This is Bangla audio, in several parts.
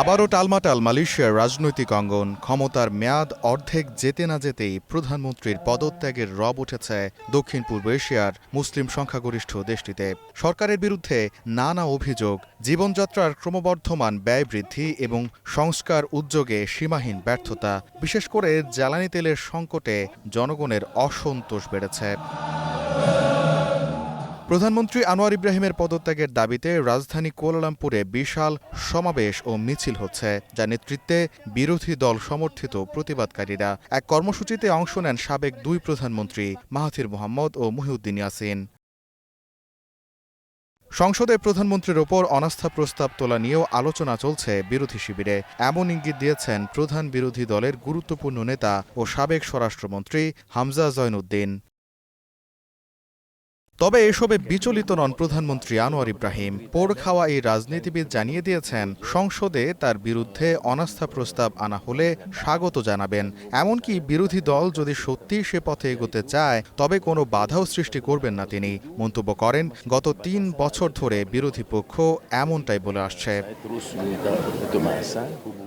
আবারও টালমাটাল মালয়েশিয়ার রাজনৈতিক অঙ্গন, ক্ষমতার মেয়াদ অর্ধেক যেতে না যেতেই প্রধানমন্ত্রীর পদত্যাগের রব উঠেছে দক্ষিণ পূর্ব এশিয়ার মুসলিম সংখ্যাগরিষ্ঠ দেশটিতে। সরকারের বিরুদ্ধে নানা অভিযোগ, জীবনযাত্রার ক্রমবর্ধমান ব্যয় বৃদ্ধি এবং সংস্কার উদ্যোগে সীমাহীন ব্যর্থতা, বিশেষ করে জ্বালানি তেলের সংকটে জনগণের অসন্তোষ বেড়েছে। প্রধানমন্ত্রী আনোয়ার ইব্রাহিমের পদত্যাগের দাবিতে রাজধানী কুয়ালালামপুরে বিশাল সমাবেশ ও মিছিল হচ্ছে, যা নেতৃত্বে বিরোধী দল সমর্থিত প্রতিবাদকারীরা। এক কর্মসূচিতে অংশ নেন সাবেক দুই প্রধানমন্ত্রী, মাহাথির মোহাম্মদ ও মহিউদ্দিন ইয়াসিন। সংসদে প্রধানমন্ত্রীর ওপর অনাস্থা প্রস্তাব তোলা নিয়েও আলোচনা চলছে বিরোধী শিবিরে। এমন ইঙ্গিত দিয়েছেন প্রধান বিরোধী দলের গুরুত্বপূর্ণ নেতা ও সাবেক স্বরাষ্ট্রমন্ত্রী হামজা জয়নুদ্দিন। তবে এসবে বিচলিত নন প্রধানমন্ত্রী আনোয়ার ইব্রাহিম। পোড় খাওয়া এই রাজনীতিবিদ জানিয়ে দিয়েছেন, সংসদে তার বিরুদ্ধে অনাস্থা প্রস্তাব আনা হলে স্বাগত জানাবেন। এমনকি বিরোধী দল যদি সত্যিই সে পথে এগোতে চায়, তবে কোনো বাধাও সৃষ্টি করবেন না তিনি। মন্তব্য করেন, গত তিন বছর ধরে বিরোধী পক্ষ এমনটাই বলে আসছে।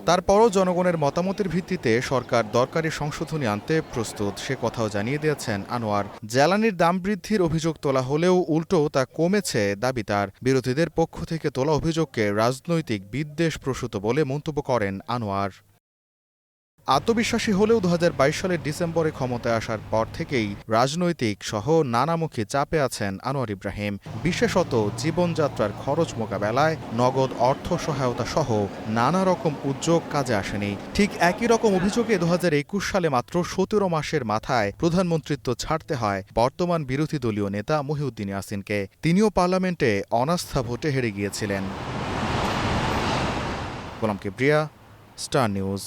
তারপরও জনগণের মতামতের ভিত্তিতে সরকার দরকারি সংশোধনী আনতে প্রস্তুত। সে কথাও জানিয়ে দিয়েছেন আনোয়ার। জ্বালানির দাম বৃদ্ধির অভিযোগ তোলা হলেও উল্টো তা কমেছে দাবি তার। বিরোধীদের পক্ষ থেকে তোলা অভিযোগকে রাজনৈতিক বিদ্বেষ প্রসূত বলে মন্তব্য করেন আনোয়ার। আত্মবিশ্বাসী হলেও দু হাজার বাইশ সালের ডিসেম্বরে ক্ষমতায় আসার পর থেকেই রাজনৈতিক সহ নানামুখী চাপে আছেন আনোয়ার ইব্রাহিম। বিশেষত জীবনযাত্রার খরচ মোকাবেলায় নগদ অর্থ সহায়তা সহ নানা রকম উদ্যোগ কাজে আসেনি। ঠিক একই রকম অভিযোগে দু হাজার একুশ সালে মাত্র সতেরো মাসের মাথায় প্রধানমন্ত্রিত্ব ছাড়তে হয় বর্তমান বিরোধী দলীয় নেতা মহিউদ্দিন ইয়াসিনকে। তিনিও পার্লামেন্টে অনাস্থা ভোটে হেরে গিয়েছিলেন। Golam Kibria, star news.